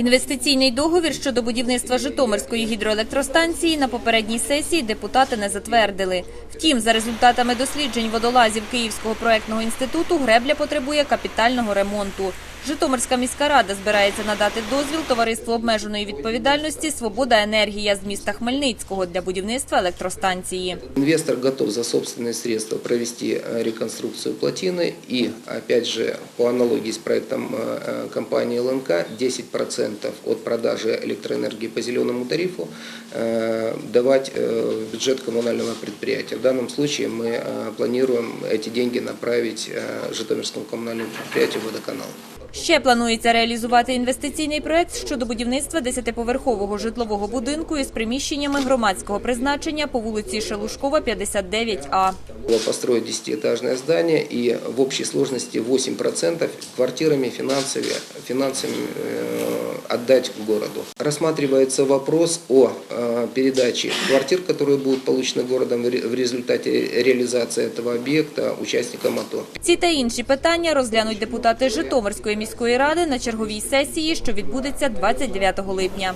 Інвестиційний договір щодо будівництва Житомирської гідроелектростанції на попередній сесії депутати не затвердили. Втім, за результатами досліджень водолазів Київського проектного інституту гребля потребує капітального ремонту. Житомирська міська рада збирається надати дозвіл товариству обмеженої відповідальності Свобода енергія з міста Хмельницького для будівництва електростанції. Инвестор готов за собственные средства провести э, реконструкцию плотины и, опять же, по аналогии с проектом э, э, компании ЛНК, 10% от продажи электроэнергии по зеленому тарифу э, давать э, в бюджет коммунального предприятия. В данном случае мы э, планируем эти деньги направить э, Житомирскому коммунальному предприятию «Водоканал». Ще планується реалізувати інвестиційний проект щодо будівництва десятиповерхового житлового будинку із приміщеннями громадського призначення по вулиці Шелушкова, 59А. Было построить 10-этажное здание и в общей сложности 8% квартирами финансами, финансами э, отдать городу. Рассматривается вопрос о э, передаче квартир, которые будут получены городом в ре- в результате реализации этого объекта участникам АТО. Ці та інші питання розглянуть депутати Житомирської міської ради на черговій сесії, що відбудеться 29 липня.